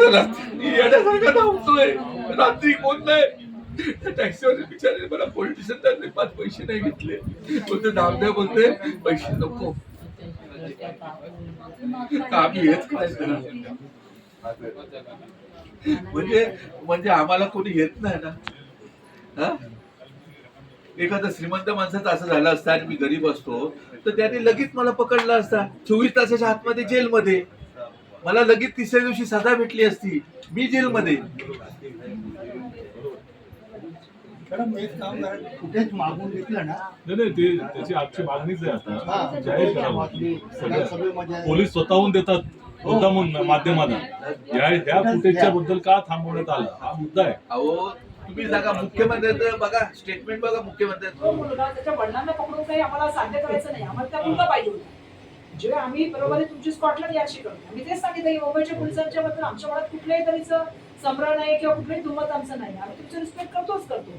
असं रात्री येण्यासारखा धावतोय रात्री कोण नाही? त्या बिचारे मला पॉलिटिशियन त्यांनी पाच पैसे नाही घेतले बोलते धावते बोलते पैसे नको आम्ही हेच करायचं म्हणजे म्हणजे आम्हाला कोणी? येत नाही ना हा एखादा श्रीमंत माणसाचं असं झालं असतं आणि मी गरीब असतो तर त्याने लगेच मला पकडला असता चोवीस तासाच्या आतमध्ये जेलमध्ये मला लगेच तिसऱ्या दिवशी सजा भेटली असती मी जेलमध्ये. कुठेच मागून घेतलं ना नाही नाही ते त्याची आजची मागणीच आहे हा, आता जाहीर करावं सभेमध्ये पोलीस स्वतःहून देतात मुद्दामून माध्यमात या ह्या फुटेजच्या बद्दल का थांबवण्यात आलं? हा मुद्दा आहे. अहो तुम्ही सांगा मुख्यमंत्र्यांचं बघा स्टेटमेंट बघा मुख्यमंत्र्यांचं मुलगा त्याच्या वडिलांना पकडून काही आम्हाला साध्य करायचं नाही. आम्हाला त्या मुलगा पाहिजे जेव्हा आम्ही बरोबर आहे तुमची स्कॉटलंड यार्डशी करतो आम्ही तेच सांगितलं की मुंबईच्या पोलिसांच्या बद्दल आमच्या मनात कुठल्याही तऱ्हेचं संभ्रम नाही किंवा कुठलंही दुमत आमचं नाही. आम्ही तुमचं रिस्पेक्ट करतोच करतो.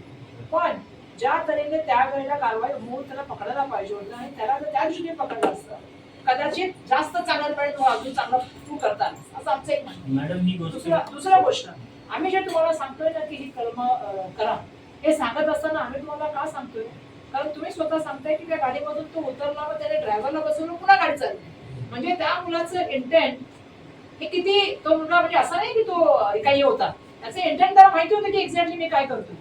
पण ज्या तऱ्हेने त्या वेळेला कारवाई होऊन त्याला पकडायला पाहिजे होतं आणि त्याला जर त्या दिवशी पकडलं असतं कदाचित जास्त चांगल्यापणे तो अजून चांगला तू करता. असं आमचं एक म्हणणं ही दुसरा दुसरा गोष्ट. आम्ही जे तुम्हाला सांगतोय ना की ही कलम अं, करा. हे सांगत असताना आम्ही तुम्हाला का सांगतोय? कारण तुम्ही स्वतः सांगताय की त्या गाडीमधून तो उतरला व त्याने ड्रायव्हरला बसवलं. पुन्हा चालली म्हणजे त्या मुलाचं इंटेंट हे किती तो मुलगा म्हणजे असा नाही की तो काही होता. त्याचं इंटेंट त्याला माहिती होतं की एक्झॅक्टली मी काय करतो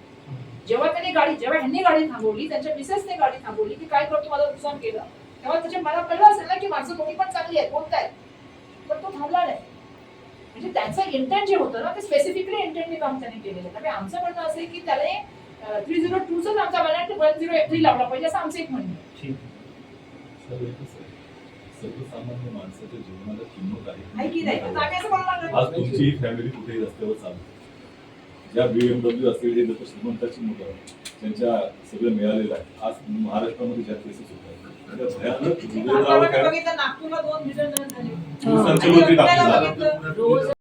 जेव्हा त्याने गाडी जेव्हा ह्यांनी गाडी थांबवली त्यांच्या मिसेसने गाडी थांबवली की काय करतो माझं नुकसान केलं तेव्हा त्याच्या मला कळलं असेल ना की माणसं कोणी पण चांगली आहेत कोणता आहे? पण तो थांबला नाही. म्हणजे त्यांचं इंटेंट जे होतं ना ते स्पेसिफिकली इंटेंटने काम त्याने केलेलं आहे. त्यामुळे आमचं म्हणणं असं आहे की त्याने थ्री झिरो टूच आमचा वॅलेंट वन झिरो एट थ्री लावला पाहिजे असं आमचं एक म्हणणं सर्वसामान्य माणसाच्या जीवनाला किंमत आहे. आज तुमची ही फॅमिली कुठेही रस्त्यावर चालते ज्या बीएमडब्ल्यू असतील हे लोक श्रीमंताची मुलं त्यांच्या सगळं मिळालेलं आहे आज महाराष्ट्रामध्ये ज्या केसेस होत आहेत भयानक नागपूरला दोन संचलवती